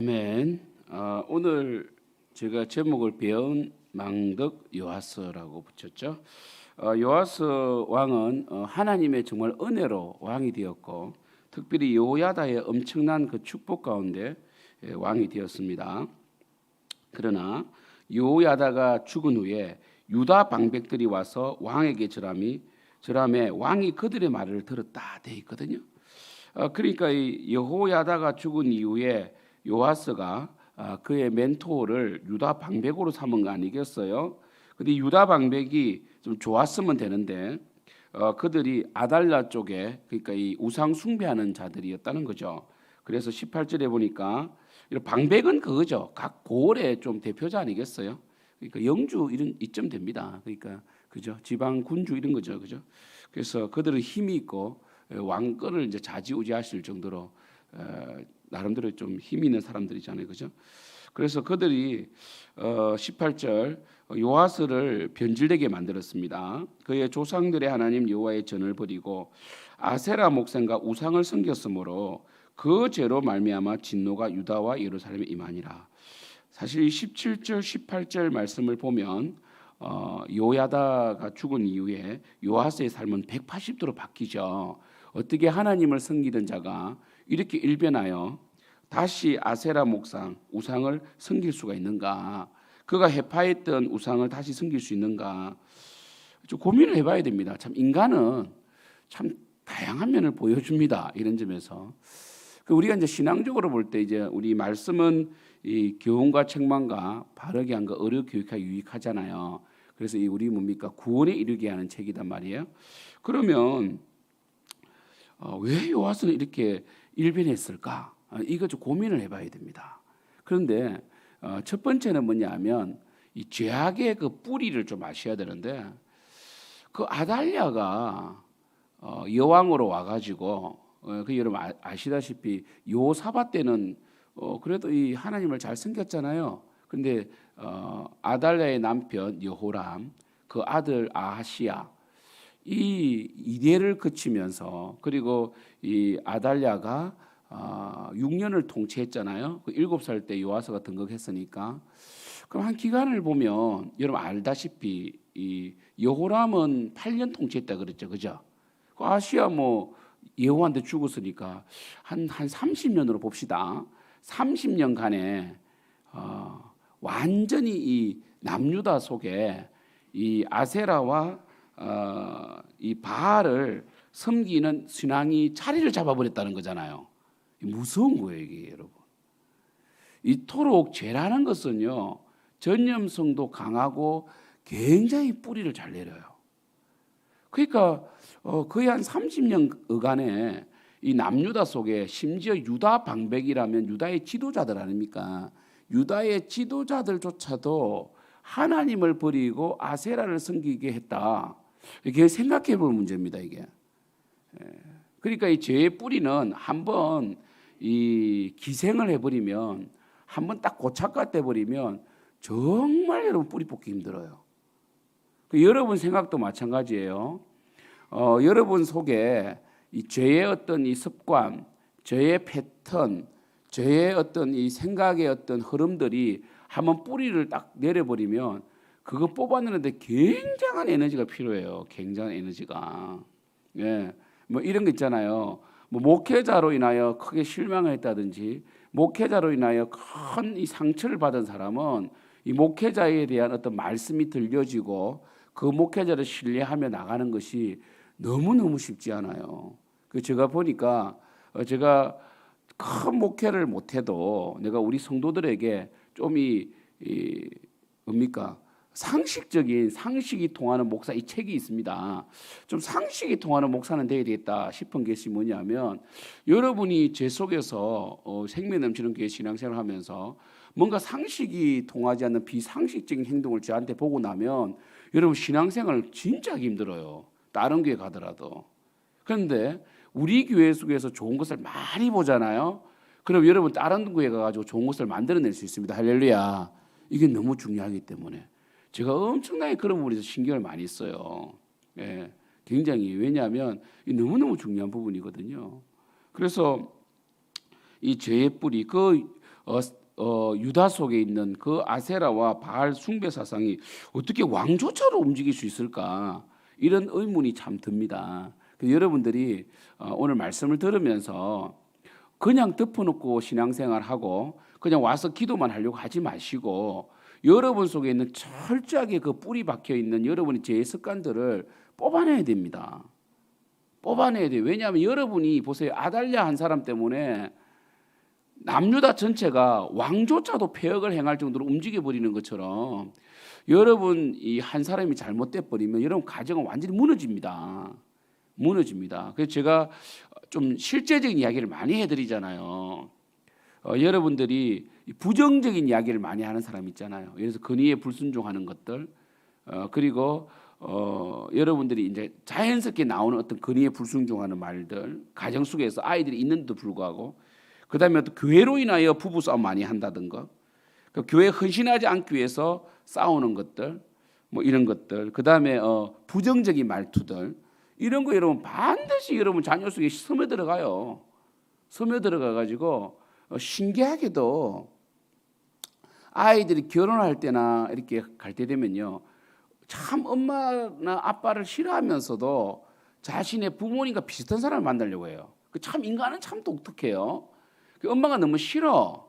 아멘. 어, 오늘 제가 제목을 배운 망덕 요하스라고 붙였죠. 어, 요하스 왕은 어, 하나님의 정말 은혜로 왕이 되었고 특별히 요야다의 엄청난 그 축복 가운데 예, 왕이 되었습니다. 그러나 요야다가 죽은 후에 유다 방백들이 와서 왕에게 절함이 절함에 왕이 그들의 말을 들었다 돼 있거든요. 어, 그러니까 이 여호야다가 죽은 이후에 요하스가 아, 그의 멘토를 유다 방백으로 삼은 거 아니겠어요? 근데 유다 방백이 좀 좋았으면 되는데 어, 그들이 아달라 쪽에 그러니까 이 우상 숭배하는 자들이었다는 거죠. 그래서 18절에 보니까 방백은 그거죠. 각 고을의 좀 대표자 아니겠어요? 그러니까 영주 이런 이점 됩니다. 그러니까 그죠? 지방 군주 이런 거죠. 그죠? 그래서 그들은 힘이 있고 에, 왕권을 이제 좌지우지하실 정도로 어, 나름대로 좀힘 있는 사람들이잖아요. 그죠? 그래서 그들이 어 18절 요아스를 변질되게 만들었습니다. 그의 조상들의 하나님 여호와의 전을 버리고 아세라 목상과 우상을 섬겼으므로 그 죄로 말미암아 진노가 유다와 예루살렘에 임하니라. 사실 이 17절 18절 말씀을 보면 어, 요야다가 죽은 이후에 요아스의 삶은 180도로 바뀌죠. 어떻게 하나님을 섬기던 자가 이렇게 일변하여 다시 아세라 목상 우상을 섬길 수가 있는가? 그가 해파했던 우상을 다시 섬길 수 있는가? 좀 고민을 해봐야 됩니다. 참 인간은 참 다양한 면을 보여줍니다. 이런 점에서 그 우리가 이제 신앙적으로 볼 때 이제 우리 말씀은 이 교훈과 책망과 바르게 한거 어려 교육하기 유익하잖아요. 그래서 이 우리 뭡니까 구원에 이르게 하는 책이단 말이에요. 그러면 어, 왜 요하스는 이렇게 일변했을까? 어, 이거 좀 고민을 해봐야 됩니다. 그런데 어, 첫 번째는 뭐냐면 이 죄악의 그 뿌리를 좀 아셔야 되는데 그 아달랴가 어, 여왕으로 와가지고 어, 그 여러분 아, 아시다시피 요사바 때는 어, 그래도 이 하나님을 잘 섬겼잖아요. 근데 어, 아달랴의 남편 여호람 그 아들 아하시야 이 이대를 거치면서 그리고 이 아달랴가 아, 6년을 통치했잖아요. 그 7살 때 요아스가 등극했으니까. 그럼 한 기간을 보면 여러분 알다시피 이 여호람은 8년 통치했다 그랬죠. 그죠? 그 아시아 뭐 예호한테 죽었으니까 한 한 30년으로 봅시다. 30년간에 어, 완전히 이 남유다 속에 이 아세라와 어, 이 바알을 섬기는 신앙이 자리를 잡아버렸다는 거잖아요. 무서운 거예요, 이게 여러분. 이토록 죄라는 것은요, 전념성도 강하고 굉장히 뿌리를 잘 내려요. 그러니까 어, 거의 한 30년 어간에 이 남유다 속에 심지어 유다 방백이라면 유다의 지도자들 아닙니까? 유다의 지도자들조차도 하나님을 버리고 아세라를 섬기게 했다. 이게 생각해 볼 문제입니다, 이게. 그러니까 이 죄의 뿌리는 한번 이 기생을 해버리면 한번 딱 고착화 돼버리면 정말 여러분 뿌리 뽑기 힘들어요. 그 여러분 생각도 마찬가지예요. 어, 여러분 속에 이 죄의 어떤 이 습관, 죄의 패턴, 죄의 어떤 이 생각의 어떤 흐름들이 한번 뿌리를 딱 내려버리면 그거 뽑아내는데 굉장한 에너지가 필요해요. 굉장한 에너지가. 예. 뭐 이런 거 있잖아요. 뭐 목회자로 인하여 크게 실망을 했다든지 목회자로 인하여 큰 이 상처를 받은 사람은 이 목회자에 대한 어떤 말씀이 들려지고 그 목회자를 신뢰하며 나가는 것이 너무너무 쉽지 않아요. 그 제가 보니까 어, 제가 큰 목회를 못해도 내가 우리 성도들에게 좀이 이 뭡니까 상식적인 상식이 통하는 목사 이 책이 있습니다. 좀 상식이 통하는 목사는 되어야 되겠다 싶은 것이 뭐냐면 여러분이 제 속에서 어, 생명 넘치는 교회 신앙생활을 하면서 뭔가 상식이 통하지 않는 비상식적인 행동을 저한테 보고 나면 여러분 신앙생활 진짜 힘들어요. 다른 교회 가더라도. 그런데 우리 교회 속에서 좋은 것을 많이 보잖아요. 그럼 여러분 다른 교회 가가지고 좋은 것을 만들어낼 수 있습니다. 할렐루야. 이게 너무 중요하기 때문에. 제가 엄청나게 그런 부분에서 신경을 많이 써요. 예, 굉장히 왜냐하면 너무 너무 중요한 부분이거든요. 그래서 이 죄의 뿌리 그 어, 어, 유다 속에 있는 그 아세라와 바알 숭배 사상이 어떻게 왕조차로 움직일 수 있을까 이런 의문이 참 듭니다. 여러분들이 어, 오늘 말씀을 들으면서 그냥 덮어놓고 신앙생활하고 그냥 와서 기도만 하려고 하지 마시고 여러분 속에 있는 철저하게 그 뿌리 박혀 있는 여러분의 죄의 습관들을 뽑아내야 됩니다. 뽑아내야 돼요. 왜냐하면 여러분이 보세요. 아달랴 한 사람 때문에 남유다 전체가 왕조차도 폐역을 행할 정도로 움직여 버리는 것처럼 여러분 이 한 사람이 잘못돼 버리면 여러분 가정은 완전히 무너집니다. 무너집니다. 그래서 제가 좀 실제적인 이야기를 많이 해드리잖아요. 어, 여러분들이 이 부정적인 이야기를 많이 하는 사람 있잖아요. 그래서 근위에 불순종하는 것들, 어, 그리고 어, 여러분들이 이제 자연스럽게 나오는 어떤 근위에 불순종하는 말들, 가정 속에서 아이들이 있는데도 불구하고, 그 다음에 또 교회로 인하여 부부 싸움 많이 한다든가, 그 교회 헌신하지 않기 위해서 싸우는 것들, 뭐 이런 것들, 그 다음에 어, 부정적인 말투들, 이런 거 여러분 반드시 여러분 자녀 속에 스며 들어가요. 스며 들어가 가지고 어, 신기하게도 아이들이 결혼할 때나 이렇게 갈 때 되면요. 참 엄마나 아빠를 싫어하면서도 자신의 부모님과 비슷한 사람을 만나려고 해요. 그참 인간은 참 독특해요. 그 엄마가 너무 싫어.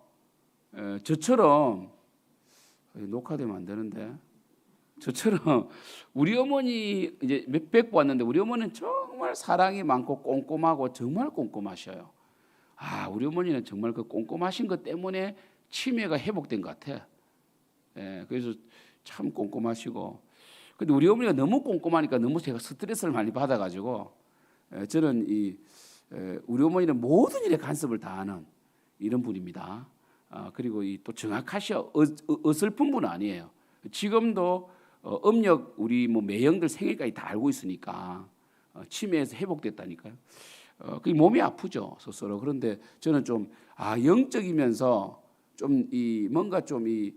에, 저처럼 녹화되면 안 되는데 저처럼 우리 어머니 이제 몇백 왔는데 우리 어머니는 정말 사랑이 많고 꼼꼼하고 정말 꼼꼼하셔요. 아 우리 어머니는 정말 그 꼼꼼하신 것 때문에 치매가 회복된 것 같아. 예, 그래서 참 꼼꼼하시고. 근데 우리 어머니가 너무 꼼꼼하니까 너무 제가 스트레스를 많이 받아가지고 예, 저는 이 에, 우리 어머니는 모든 일에 간섭을 다하는 이런 분입니다. 아, 그리고 이 또 정확하셔 어, 어, 어설픈 분은 아니에요. 지금도 어, 음력 우리 뭐 매형들 생일까지 다 알고 있으니까 어, 치매에서 회복됐다니까요. 어, 그 몸이 아프죠 스스로. 그런데 저는 좀 아 영적이면서 좀 이 뭔가 좀 이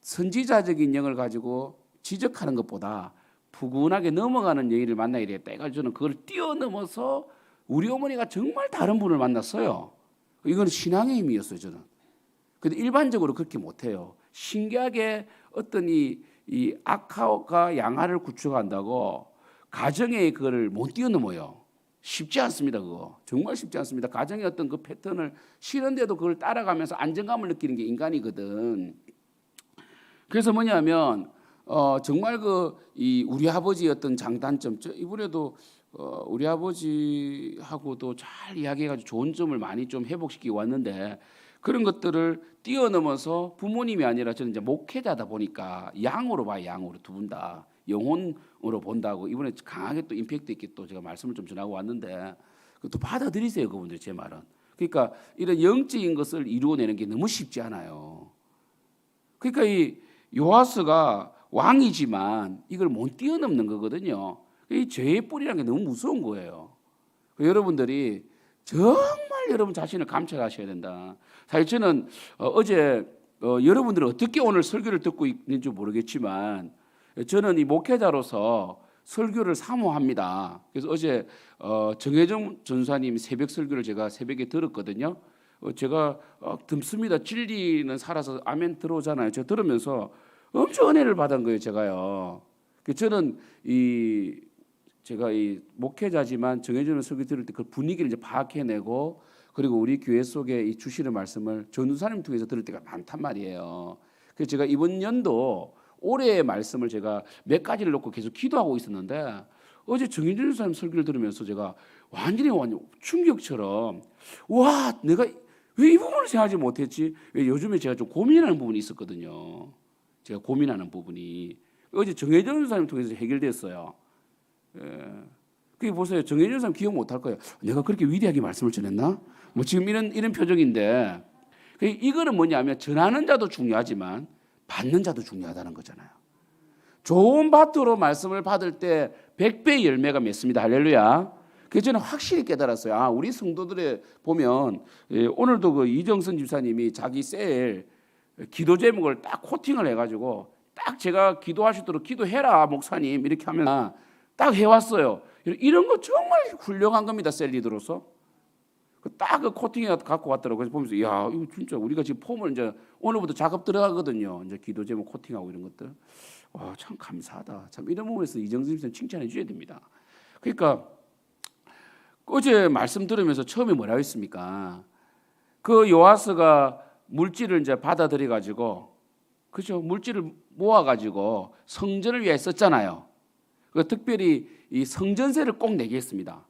선지자적인 영을 가지고 지적하는 것보다 푸근하게 넘어가는 영의를 만나야 되겠다. 해가지고 저는 그걸 뛰어넘어서 우리 어머니가 정말 다른 분을 만났어요. 이건 신앙의 힘이었어요 저는. 근데 일반적으로 그렇게 못해요. 신기하게 어떤 이, 이 악화가 양화를 구축한다고 가정에 그거를 못 뛰어넘어요. 쉽지 않습니다, 그거. 정말 쉽지 않습니다. 가정의 어떤 그 패턴을 싫은데도 그걸 따라가면서 안정감을 느끼는 게 인간이거든. 그래서 뭐냐면 어 정말 그 이 우리 아버지의 어떤 장단점, 저 이번에도 어 우리 아버지하고도 잘 이야기해가지고 좋은 점을 많이 좀 회복시키고 왔는데 그런 것들을 뛰어넘어서 부모님이 아니라 저는 이제 목회자다 보니까 양으로 봐요, 양으로 두 분 다 영혼으로 본다고 이번에 강하게 또 임팩트 있게 또 제가 말씀을 좀 전하고 왔는데 또 받아들이세요, 그분들 제 말은. 그러니까 이런 영적인 것을 이루어내는 게 너무 쉽지 않아요. 그러니까 이 요하스가 왕이지만 이걸 못 뛰어넘는 거거든요. 이 죄의 뿌리라는 게 너무 무서운 거예요. 여러분들이 정말 여러분 자신을 감찰하셔야 된다. 사실 저는 어, 어제 어, 여러분들은 어떻게 오늘 설교를 듣고 있는지 모르겠지만 저는 이 목회자로서 설교를 사모합니다. 그래서 어제 어, 정혜정 전사님 새벽 설교를 제가 새벽에 들었거든요. 어, 제가 어, 듬습니다. 진리는 살아서 아멘 들어오잖아요. 제가 들으면서 엄청 은혜를 받은 거예요, 제가요. 그 저는 이 제가 이 목회자지만 정해주는 설교 들을 때 그 분위기를 이제 파악해내고 그리고 우리 교회 속에 이 주시는 말씀을 전도사님 통해서 들을 때가 많단 말이에요. 그래서 제가 이번 연도 올해의 말씀을 제가 몇 가지를 놓고 계속 기도하고 있었는데 어제 정인준 사님 설교를 들으면서 제가 완전히 완전 충격처럼 와 내가 왜 이 부분을 생각하지 못했지? 왜 요즘에 제가 좀 고민하는 부분이 있었거든요. 제가 고민하는 부분이 어제 정혜정 선생님 통해서 해결됐어요. 예. 그게 보세요. 정혜정 선생님 기억 못할 거예요. 내가 그렇게 위대하게 말씀을 전했나? 뭐 지금 이런 이런 표정인데 그 이거는 뭐냐면 전하는 자도 중요하지만 받는 자도 중요하다는 거잖아요. 좋은 밭으로 말씀을 받을 때 100배의 열매가 맺습니다. 할렐루야. 그래서 저는 확실히 깨달았어요. 아, 우리 성도들의 보면 예, 오늘도 그 이정선 집사님이 자기 셀 기도 제목을 딱 코팅을 해가지고 딱 제가 기도하시도록 기도해라 목사님 이렇게 하면 딱 해왔어요. 이런 거 정말 훌륭한 겁니다 셀 리더로서. 딱그 코팅해 갖고 왔더라고. 그래서 보면서 야 이거 진짜 우리가 지금 폼을 이제 오늘부터 작업 들어가거든요. 이제 기도 제목 코팅하고 이런 것들. 와 참 감사하다. 참 이런 부분에서 이정진 선생 칭찬해 주셔야 됩니다. 그러니까 어제 말씀 들으면서 처음에 뭐라고 했습니까? 그 요하스가 물질을 이제 받아들여 가지고 그죠? 물질을 모아 가지고 성전을 위해 썼잖아요. 그 특별히 이 성전세를 꼭 내게 했습니다.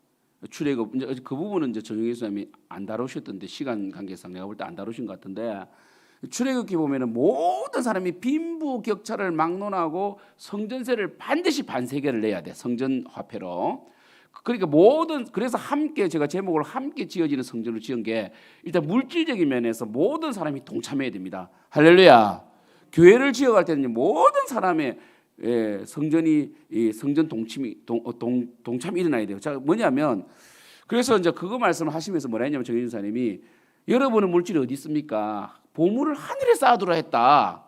출애굽 이제 그 부분은 이제 정영희 선생님이 안 다루셨던데 시간 관계상 내가 볼 때 안 다루신 것 같은데 출애굽기 보면은 모든 사람이 빈부 격차를 막론하고 성전세를 반드시 반세계를 내야 돼 성전 화폐로. 그러니까 모든 그래서 함께 제가 제목을 함께 지어지는 성전을 지은 게 일단 물질적인 면에서 모든 사람이 동참해야 됩니다. 할렐루야. 교회를 지어갈 때는 모든 사람의 예, 성전이 이 성전 동침이 동, 어, 동 동참이 일어나야 돼요. 자 뭐냐면 그래서 이제 그거 말씀을 하시면서 뭐라 했냐면 정인 사님이 여러분은 물질이 어디 있습니까? 보물을 하늘에 쌓아두라 했다.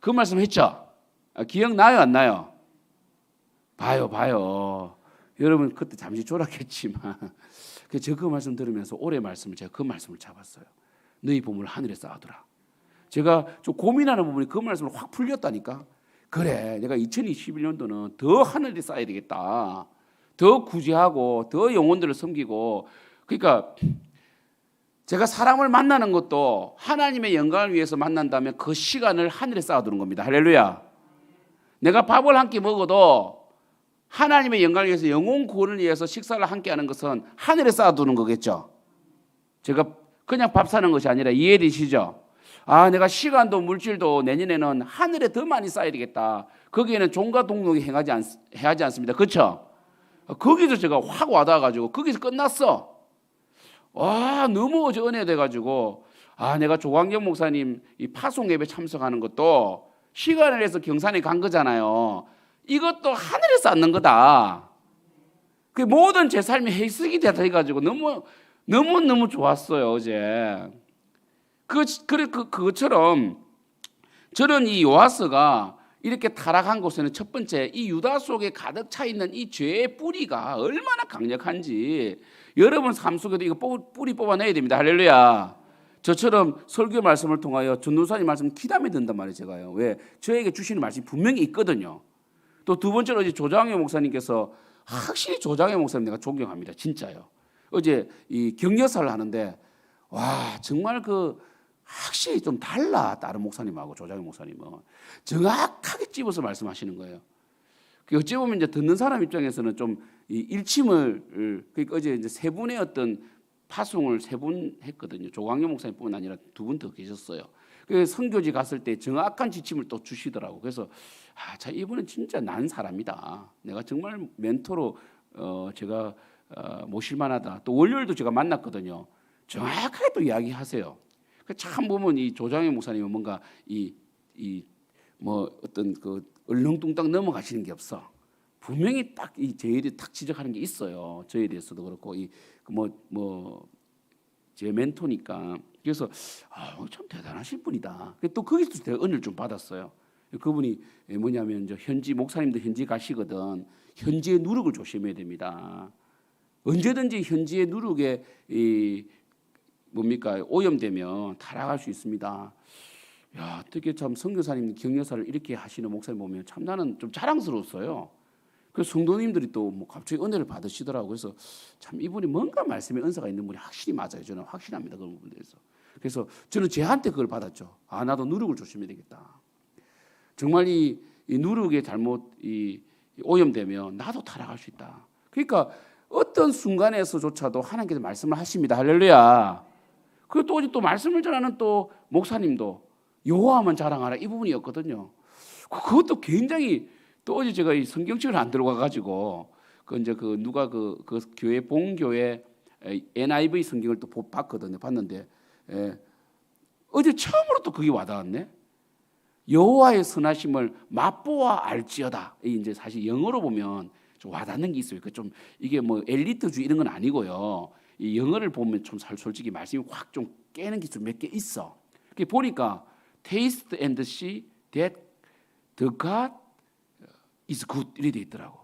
그 말씀 했죠. 아, 기억나요 안 나요? 봐요 봐요. 여러분 그때 잠시 졸았겠지만 제가 그 말씀 들으면서 올해 말씀을 제가 그 말씀을 잡았어요. 너희 보물 하늘에 쌓아두라. 제가 좀 고민하는 부분이 그 말씀을 확 풀렸다니까. 그래, 내가 2021년도는 더 하늘에 쌓아야 되겠다. 더 구제하고 더 영혼들을 섬기고. 그러니까 제가 사람을 만나는 것도 하나님의 영광을 위해서 만난다면 그 시간을 하늘에 쌓아두는 겁니다. 할렐루야. 내가 밥을 한 끼 먹어도 하나님의 영광을 위해서 영혼 구원을 위해서 식사를 함께 하는 것은 하늘에 쌓아두는 거겠죠. 제가 그냥 밥 사는 것이 아니라 이해되시죠? 아, 내가 시간도 물질도 내년에는 하늘에 더 많이 쌓아야 되겠다. 거기에는 종과 동록이 행하지 않, 해하지 않습니다. 그렇죠? 거기서 제가 확 와닿아가지고 거기서 끝났어. 와, 너무 어제 은혜 돼가지고 아, 내가 조광경 목사님 이 파송 예배 참석하는 것도 시간을 내서 경산에 간 거잖아요. 이것도 하늘에 쌓는 거다. 그 모든 제 삶이 해석이 돼가지고 너무 너무 너무 좋았어요 어제. 그, 그, 그, 그것처럼 저는 이 요하스가 이렇게 타락한 곳에는 첫 번째 이 유다 속에 가득 차 있는 이 죄의 뿌리가 얼마나 강력한지 여러분 삶 속에도 이거 뽑- 뿌리 뽑아내야 됩니다. 할렐루야. 저처럼 설교 말씀을 통하여 전도사님 말씀 기담에 든단 말이에요. 제가요. 왜? 저에게 주시는 말씀이 분명히 있거든요. 또 두 번째로 어제 조장현 목사님께서 확실히 조장현 목사님 내가 존경합니다. 진짜요. 어제 이 격려사를 하는데 와 정말 그 확실히 좀 달라 다른 목사님하고 조장현 목사님은 정확하게 집어서 말씀하시는 거예요. 그 어찌 보면 이제 듣는 사람 입장에서는 좀이 일침을 그러니까 어제 이제 세 분의 어떤 파송을 세 분 했거든요. 조광현 목사님뿐만 아니라 두 분 더 계셨어요. 그 선교지 갔을 때 정확한 지침을 또 주시더라고. 그래서 아, 자 이분은 진짜 난 사람이다. 내가 정말 멘토로 어, 제가 어, 모실 만하다. 또 월요일도 제가 만났거든요. 정확하게 또 이야기하세요. 그참 보면 이 조장현 목사님은 뭔가 이 이 뭐 어떤 그 얼렁뚱땅 넘어가시는 게 없어. 분명히 딱이 저희들이 딱 지적하는 게 있어요. 저에 대해서도 그렇고 이 뭐 뭐 제 멘토니까 그래서 아, 참 대단하신 분이다. 또 거기서 제가 은혜를 좀 받았어요. 그분이 뭐냐면 저 현지 목사님도 현지 가시거든. 현지의 누룩을 조심해야 됩니다. 언제든지 현지의 누룩에 이 뭡니까 오염되면 타락할 수 있습니다. 야 어떻게 참 선교사님 격려사를 이렇게 하시는 목사님 보면 참 나는 좀 자랑스러웠어요. 그 성도님들이 또 뭐 갑자기 은혜를 받으시더라고. 그래서 참 이분이 뭔가 말씀에 은사가 있는 분이 확실히 맞아요. 저는 확실합니다. 그런 부분에서. 그래서 저는 제한테 그걸 받았죠. 아 나도 누룩을 조심해야 되겠다. 정말 이, 이 누룩에 잘못 이 오염되면 나도 타락할 수 있다. 그러니까 어떤 순간에서조차도 하나님께서 말씀을 하십니다. 할렐루야. 그리고 또, 또 말씀을 전하는 또 목사님도 여호와만 자랑하라 이 부분이었거든요. 그- 그것도 굉장히 또 어제 제가 이 성경책을 안 들어가 가지고 그 이제 그 누가 그, 그 교회 본교회 NIV 성경을 또 보- 봤거든요. 봤는데 예. 어제 처음으로 또 그게 와닿았네. 여호와의 선하심을 맛보아 알지어다. 이 이제 사실 영어로 보면 좀 와닿는 게 있어요. 그좀 이게 뭐 엘리트주 이런 건 아니고요. 이 영어를 보면 좀 살- 솔직히 말씀이 확 좀 깨는 게 좀 몇 개 있어. 그 보니까 taste and see that the God is good 이렇게 돼 있더라고.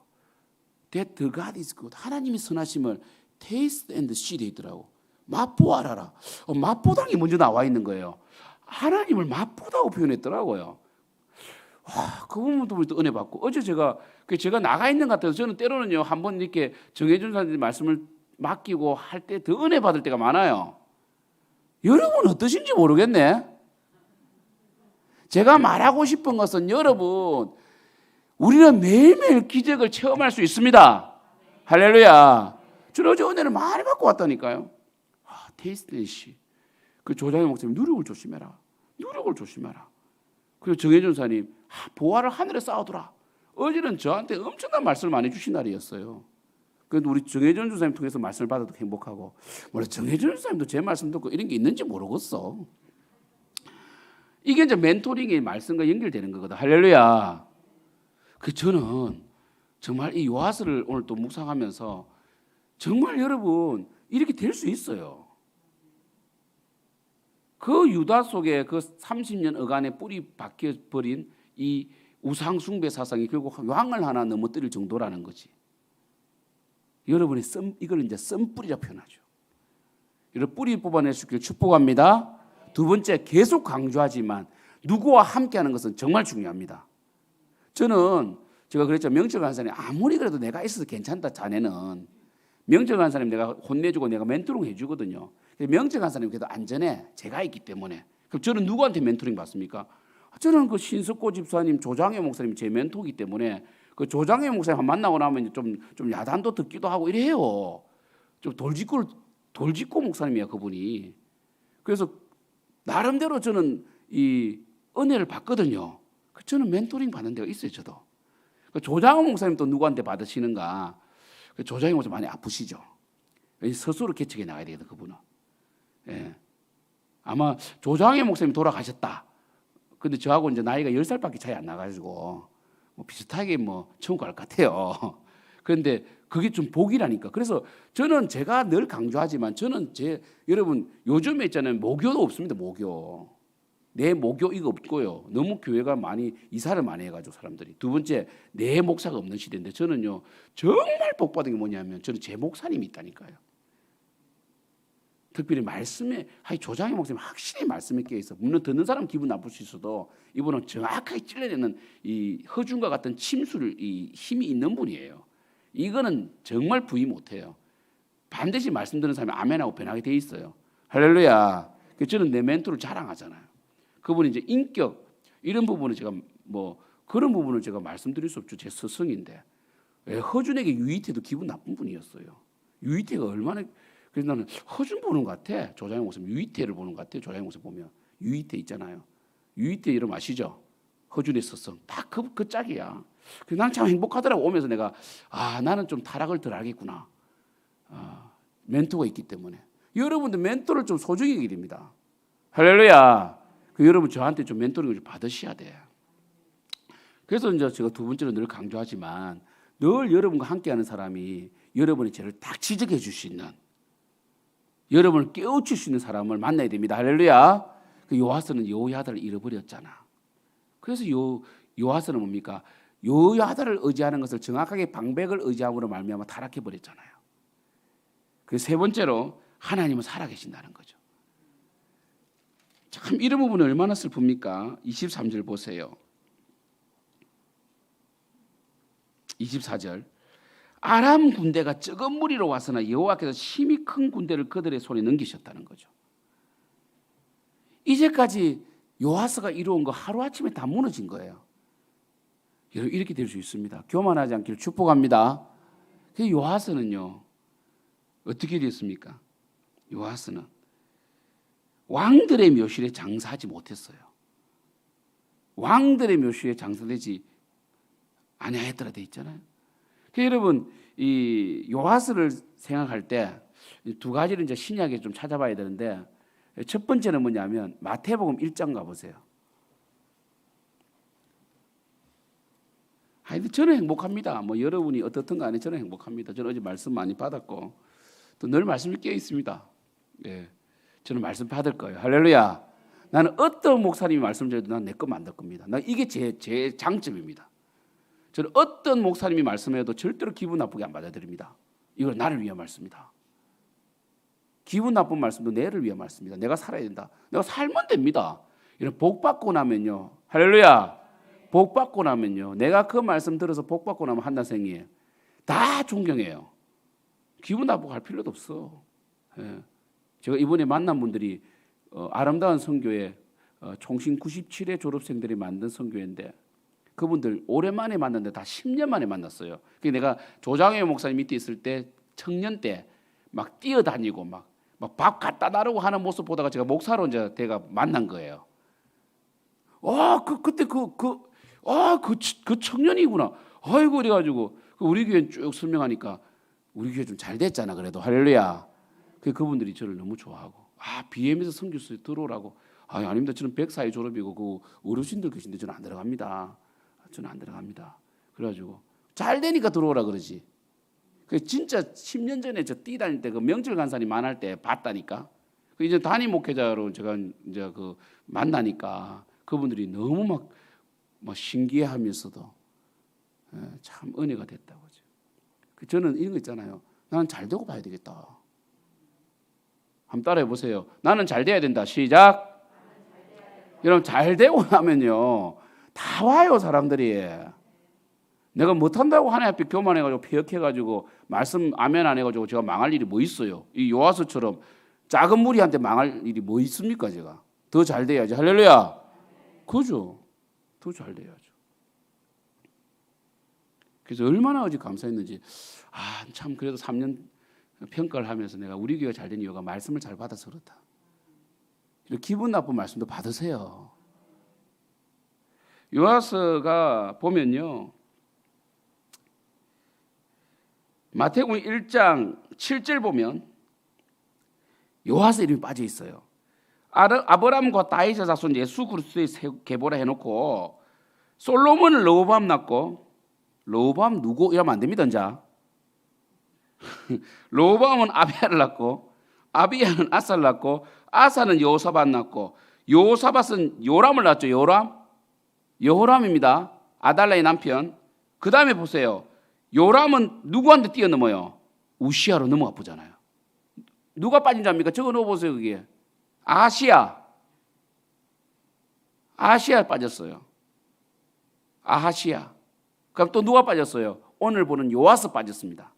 That the God is good. 하나님의 선하심을 taste and see 돼 있더라고. 맛보아라라. 어, 맛보당이 먼저 나와 있는 거예요. 하나님을 맛보다고 표현했더라고요. 와, 그 부분도 또 은혜 받고 어제 제가 그 제가 나가 있는 것 같아서 저는 때로는요 한 번 이렇게 정해준 사람들이 말씀을 맡기고 할 때 더 은혜 받을 때가 많아요. 여러분 어떠신지 모르겠네. 제가 말하고 싶은 것은 여러분 우리는 매일매일 기적을 체험할 수 있습니다. 할렐루야. 저는 어제 은혜를 많이 받고 왔다니까요. 아, 테이스트 씨. 그 조장의 목사님 누룩을 조심해라. 누룩을 조심해라. 그리고 정혜준 사님 아, 보화를 하늘에 쌓아두라. 어제는 저한테 엄청난 말씀을 많이 주신 날이었어요. 그래도 우리 정혜준 주사님 통해서 말씀을 받아도 행복하고, 물론 정혜준 주사님도 제 말씀 듣고 이런 게 있는지 모르겠어. 이게 이제 멘토링의 말씀과 연결되는 거거든. 할렐루야. 그 저는 정말 이 요하스를 오늘 또 묵상하면서 정말 여러분 이렇게 될 수 있어요. 그 유다 속에 그 30년 어간에 뿌리 박혀 버린 이 우상 숭배 사상이 결국 왕을 하나 넘어뜨릴 정도라는 거지. 여러분이 썸 이걸 이제 썸뿌리라 표현하죠. 여러분 뿌리 뽑아낼 수 있기를 축복합니다. 두 번째 계속 강조하지만 누구와 함께 하는 것은 정말 중요합니다. 저는 제가 그랬죠. 명철 간사님 아무리 그래도 내가 있어서 괜찮다 자네는 명철 간사님 내가 혼내주고 내가 멘토링 해주거든요. 명철 간사님 그래도 안전해 제가 있기 때문에 그럼 저는 누구한테 멘토링 받습니까? 저는 그 신석고 집사님 조장혜 목사님 제 멘토기 때문에 그 조장혜 목사님 만나고 나면 좀, 좀 야단도 듣기도 하고 이래요. 좀 돌직구, 돌직구 목사님이야, 그분이. 그래서 나름대로 저는 이 은혜를 받거든요. 그 저는 멘토링 받는 데가 있어요, 저도. 그 조장호 목사님 또 누구한테 받으시는가? 그 조장호 목사님 많이 아프시죠? 스스로 개척해 나가야 되거든, 그분은. 예. 아마 조장호 목사님 돌아가셨다. 근데 저하고 이제 나이가 10살밖에 차이 안 나가지고 뭐 비슷하게 뭐 천국 갈 것 같아요. 그런데 그게 좀 복이라니까. 그래서 저는 제가 늘 강조하지만 저는 제 여러분 요즘에 있잖아요. 모교도 없습니다. 모교. 내 모교 이거 없고요. 너무 교회가 많이 이사를 많이 해가지고 사람들이 두 번째 내 목사가 없는 시대인데 저는요 정말 복 받은 게 뭐냐면 저는 제 목사님이 있다니까요. 특별히 말씀에 하이 조장의 목사님 확실히 말씀에 깨어 있어. 물론 듣는 사람 기분 나쁠 수 있어도 이분은 정확하게 찔러내는 이 허준과 같은 침수를 이 힘이 있는 분이에요. 이거는 정말 부의 못해요. 반드시 말씀 듣는 사람이 아멘하고 변하게 돼 있어요. 할렐루야. 그 저는 내 멘토를 자랑하잖아요. 그분이 이제 인격 이런 부분을 제가 뭐 그런 부분을 제가 말씀드릴 수 없죠. 제 스승인데 왜 허준에게 유이태도 기분 나쁜 분이었어요. 유이태가 얼마나 그래서 나는 허준 보는 것 같아. 조장영 목사님 유이태를 보는 것 같아. 조장영 목사님 보면 유이태 있잖아요. 유이태 이름 아시죠? 허준의 스승 딱그 그 짝이야. 그래서 나는 참 행복하더라고 오면서 내가 아 나는 좀 타락을 덜 하겠구나. 아, 멘토가 있기 때문에 여러분들 멘토를 좀 소중히 여기게 됩니다. 할렐루야. 그 여러분 저한테 좀 멘토링을 좀 받으셔야 돼. 그래서 이제 제가 두 번째로 늘 강조하지만 늘 여러분과 함께하는 사람이 여러분의 죄를 딱 지적해 줄 수 있는 여러분을 깨우칠 수 있는 사람을 만나야 됩니다. 할렐루야. 그 요하스는 요야다를 잃어버렸잖아. 그래서 요 요하스는 뭡니까? 요야다를 의지하는 것을 정확하게 방백을 의지함으로 말미암아 타락해 버렸잖아요. 그 세 번째로 하나님은 살아계신다는 거죠. 참 이런 부분은 얼마나 슬픕니까? 23절 보세요. 24절. 아람 군대가 적은 무리로 와서나 여호와께서 심히 큰 군대를 그들의 손에 넘기셨다는 거죠. 이제까지 요하스가 이루은 거 하루아침에 다 무너진 거예요. 여러분 이렇게 될 수 있습니다. 교만하지 않기를 축복합니다. 그 요하스는요. 어떻게 됐습니까? 요하스는 왕들의 묘실에 장사하지 못했어요. 왕들의 묘실에 장사되지 아니하였더라 돼 있잖아요. 그 여러분 이 요하스를 생각할 때 두 가지를 이제 신약에 좀 찾아봐야 되는데 첫 번째는 뭐냐면 마태복음 1장 가보세요. 하여튼 저는 행복합니다. 뭐 여러분이 어떻든 간에 저는 행복합니다. 저는 어제 말씀 많이 받았고 또 늘 말씀이 깨어 있습니다. 예. 저는 말씀 받을 거예요. 할렐루야. 나는 어떤 목사님이 말씀 드려도 난내거 만들 겁니다. 나 이게 제, 제 장점입니다. 저는 어떤 목사님이 말씀해도 절대로 기분 나쁘게 안 받아들입니다. 이건 나를 위한 말씀이다. 기분 나쁜 말씀도 내를 위한 말씀입니다. 내가 살아야 된다. 내가 살면 됩니다. 이런 복 받고 나면요. 할렐루야. 복 받고 나면요. 내가 그 말씀 들어서 복 받고 나면 한나생이에요. 다 존경해요. 기분 나쁘고 할 필요도 없어. 예. 제가 이번에 만난 분들이 어, 아름다운 성교회 어, 총신 97회 졸업생들이 만든 성교회인데 그분들 오랜만에 만났는데 다 10년 만에 만났어요. 그 내가 조장회 목사님 밑에 있을 때 청년 때 막 뛰어다니고 막 막 밥 갖다 나르고 하는 모습 보다가 제가 목사로 이제 제가 만난 거예요. 아, 그 그때 그 그 아, 그, 그 청년이구나. 아이고 그래 가지고 그 우리 교회 쭉 설명하니까 우리 교회 좀 잘 됐잖아. 그래도 할렐루야. 그 그분들이 저를 너무 좋아하고 아 BM에서 성교수 들어오라고 아 아닙니다. 저는 백사회 졸업이고 그 어르신들 계신데 저는 안 들어갑니다. 저는 안 들어갑니다. 그래가지고 잘 되니까 들어오라 그러지. 그 진짜 10년 전에 저 뛰 다닐 때 그 명절 간사님 만날 때 봤다니까. 그 이제 단임 목회자로 제가 이제 그 만나니까 그분들이 너무 막, 막 신기해하면서도 예, 참 은혜가 됐다고 죠. 그 저는 이런 거 있잖아요. 나는 잘 되고 봐야 되겠다. 한번 따라해 보세요. 나는 잘 돼야 된다. 시작. 여러분 잘 되고 나면요 다 와요 사람들이. 내가 못한다고 하나님 앞에 교만해가지고 폐역해가지고 말씀 아멘 안 해가지고 제가 망할 일이 뭐 있어요? 이 요하스처럼 작은 무리한테 망할 일이 뭐 있습니까 제가? 더 잘 돼야지 할렐루야. 그죠? 더 잘 돼야죠. 그래서 얼마나 어지 감사했는지 아 참 그래도 3년 평가를 하면서 내가 우리 교회가 잘 된 이유가 말씀을 잘 받아서 그렇다. 기분 나쁜 말씀도 받으세요. 요하스가 보면요. 마태복음 1장 7절 보면 요하스 이름이 빠져 있어요. 아브람과 다윗의 자손 예수 그리스도의 세- 계보라 해놓고 솔로몬은 로밤 낳고 로밤 누구 이러면 안 됩니다, 자. 로밤은 아비야를 낳고 아비야는 아사를 낳고 아사는 요사밭 낳고 요사밭은 요람을 낳죠. 요람 여호람입니다. 아달라의 남편. 그 다음에 보세요. 요람은 누구한테 뛰어넘어요? 우시아로 넘어가 보잖아요. 누가 빠진 자입니까? 적어 넣어 보세요, 그게. 아시아. 아시아 빠졌어요. 아하시아. 그럼 또 누가 빠졌어요? 오늘 보는 요아스 빠졌습니다.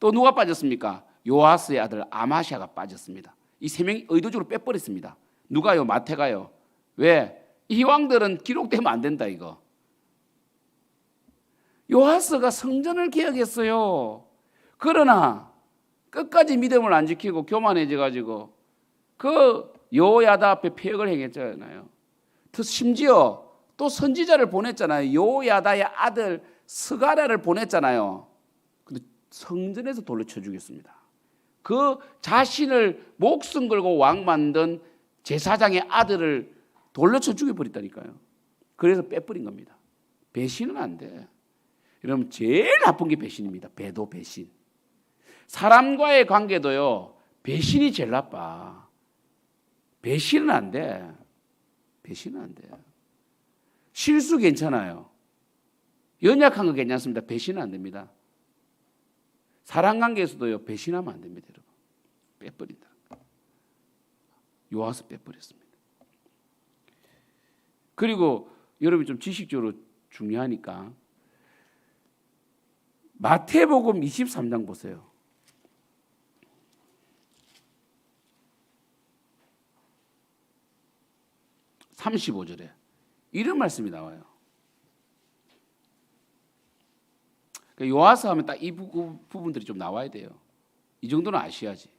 또 누가 빠졌습니까? 요아스의 아들 아마시아가 빠졌습니다. 이 세 명이 의도적으로 빼버렸습니다. 누가요? 마태가요. 왜? 이 왕들은 기록되면 안 된다 이거. 요하스가 성전을 개혁했어요. 그러나 끝까지 믿음을 안 지키고 교만해져 가지고 그 요야다 앞에 폐역을 행했잖아요. 또 심지어 또 선지자를 보냈잖아요. 요야다의 아들 스가랴를 보냈잖아요. 근데 성전에서 돌려 쳐 죽였습니다. 그 자신을 목숨 걸고 왕 만든 제사장의 아들을 돌려쳐 죽여버렸다니까요. 그래서 빼버린 겁니다. 배신은 안 돼. 여러분 제일 나쁜 게 배신입니다. 배도 배신. 사람과의 관계도요. 배신이 제일 나빠. 배신은 안 돼. 배신은 안 돼. 실수 괜찮아요. 연약한 거 괜찮습니다. 배신은 안 됩니다. 사람 관계에서도요. 배신하면 안 됩니다, 여러분. 빼버린다. 요하스 빼버렸습니다. 그리고 여러분 좀 지식적으로 중요하니까 마태복음 23장 보세요. (35절에) 이런 말씀이 나와요. 그러니까 요하스 하면 딱 이 부분들이 좀 나와야 돼요. 이 정도는 아셔야지.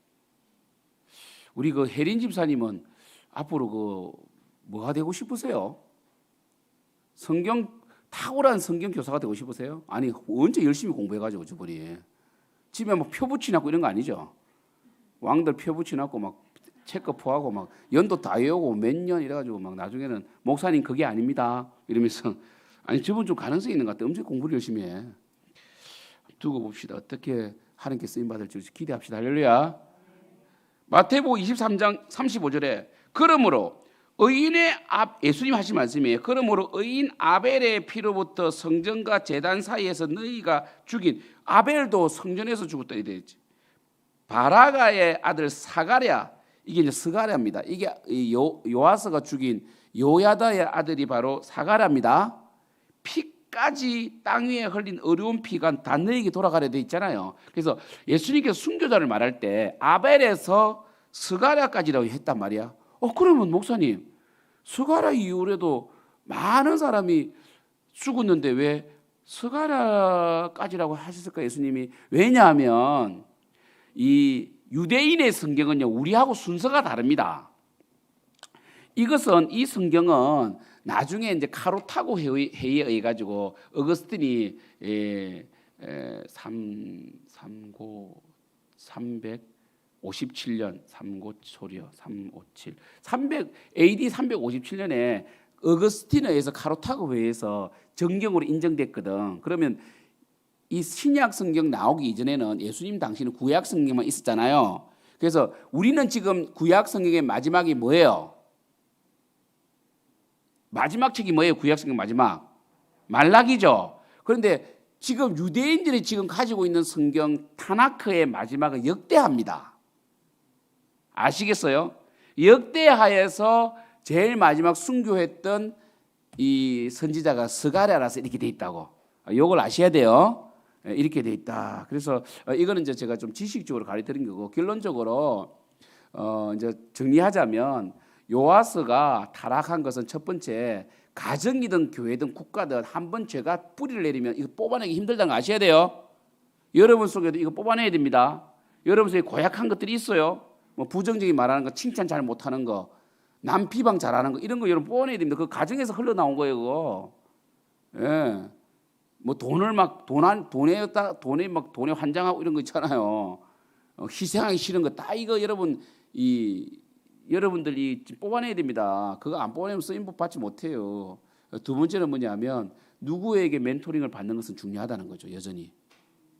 우리 그 혜린 집사님은 앞으로 그 뭐가 되고 싶으세요? 성경 탁월한 성경 교사가 되고 싶으세요? 아니 언제 열심히 공부해가지고 저분이 집에 막 표 붙이놨고 이런 거 아니죠? 왕들 표 붙이놨고 막 체크포하고 막 연도 다 외우고 몇 년 이래가지고 막 나중에는 목사님 그게 아닙니다. 이러면서. 아니 저분 좀 가능성이 있는 것 같아 엄청 공부를 열심히 해. 두고 봅시다. 어떻게 하나님께 쓰임 받을지 기대합시다. 할렐루야. 마태복음 23장 35절에 그러므로 의인의 앞 예수님 하신 말씀이에요. 그러므로 의인 아벨의 피로부터 성전과 제단 사이에서 너희가 죽인 아벨도 성전에서 죽었다 이 되지. 바라가의 아들 사가랴 이게 이제 스가랴입니다. 이게 이 요, 요아스가 죽인 요야다의 아들이 바로 사가랴입니다. 피까지 땅 위에 흘린 어려운 피가 다 너에게 돌아가려 돼 있잖아요. 그래서 예수님께서 순교자를 말할 때 아벨에서 스가랴까지라고 했단 말이야. 어 그러면 목사님 스가랴 이후에도 많은 사람이 죽었는데 왜 스가랴까지라고 하셨을까 예수님이 왜냐하면 이 유대인의 성경은요 우리하고 순서가 다릅니다. 이것은 이 성경은 나중에 이제 카로타고 회의- 회의에 의해 가지고 어거스틴이 에, 에, 3 3고 357년 3고 초려 357 300 AD 357년에 어거스틴에 의해서 카로타고 회의에서 정경으로 인정됐거든. 그러면 이 신약 성경 나오기 이전에는 예수님 당시는 구약 성경만 있었잖아요. 그래서 우리는 지금 구약 성경의 마지막이 뭐예요? 마지막 책이 뭐예요? 구약 성경 마지막 말라기죠. 그런데 지금 유대인들이 지금 가지고 있는 성경 타나크의 마지막은 역대합니다. 아시겠어요? 역대하에서 제일 마지막 순교했던 이 선지자가 스가랴라서 이렇게 돼 있다고. 요걸 아셔야 돼요. 예, 이렇게 돼 있다. 그래서 어, 이거는 이제 제가 좀 지식적으로 가르치는 거고 결론적으로 어 이제 정리하자면 요아스가 타락한 것은 첫 번째 가정이든 교회든 국가든 한 번 죄가 뿌리를 내리면 이거 뽑아내기 힘들다는 거 아셔야 돼요. 여러분 속에도 이거 뽑아내야 됩니다. 여러분 속에 고약한 것들이 있어요. 뭐 부정적인 말하는 거, 칭찬 잘 못하는 거, 남 비방 잘하는 거 이런 거 여러분 뽑아내야 됩니다. 그 가정에서 흘러나온 거예요, 그거. 예. 뭐 돈을 막 돈한 돈에 따 돈에 막 돈에 환장하고 이런 거 있잖아요. 어, 희생하기 싫은 거 다 이거 여러분 이 여러분들이 뽑아내야 됩니다. 그거 안 뽑아내면 쓰임법 받지 못해요. 두 번째는 뭐냐면 누구에게 멘토링을 받는 것은 중요하다는 거죠. 여전히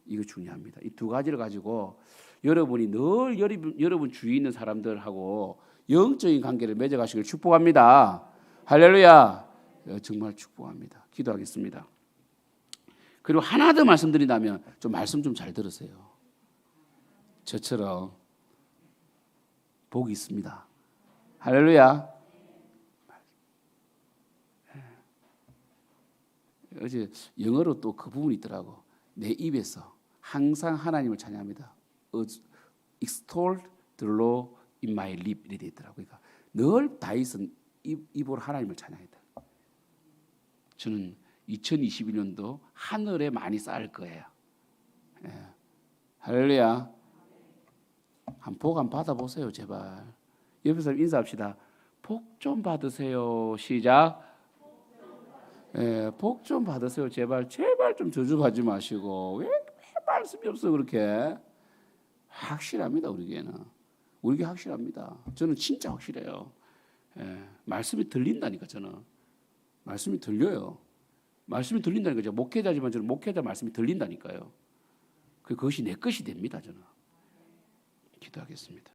이거 중요합니다. 이 두 가지를 가지고 여러분이 늘 여러분, 여러분 주위에 있는 사람들하고 영적인 관계를 맺어가시길 축복합니다. 할렐루야. 어, 정말 축복합니다. 기도하겠습니다. 그리고 하나 더 말씀드린다면 좀 말씀 좀 잘 들으세요. 저처럼 복이 있습니다. 할렐루야. 어제 영어로 또 그 부분이 있더라고. 내 입에서 항상 하나님을 찬양합니다. Extol the Lord in my lip 이렇게 돼 있더라고. 그러니까 늘 다윗은 입, 입으로 하나님을 찬양했다. 저는 2021년도 하늘에 많이 쌓을 거예요. 예. 할렐루야. 한복한 받아보세요, 제발. 옆에 사람 인사합시다. 복 좀 받으세요. 시작. 예, 복 좀 받으세요, 제발. 제발 좀 저주하지 마시고 왜, 왜 말씀이 없어 그렇게? 확실합니다, 우리에게는. 우리에게 확실합니다. 저는 진짜 확실해요. 예, 말씀이 들린다니까 저는. 말씀이 들려요. 말씀이 들린다니까 제가 목회자지만 저는 목회자 말씀이 들린다니까요. 그- 그것이 내 것이 됩니다, 저는. 기도하겠습니다.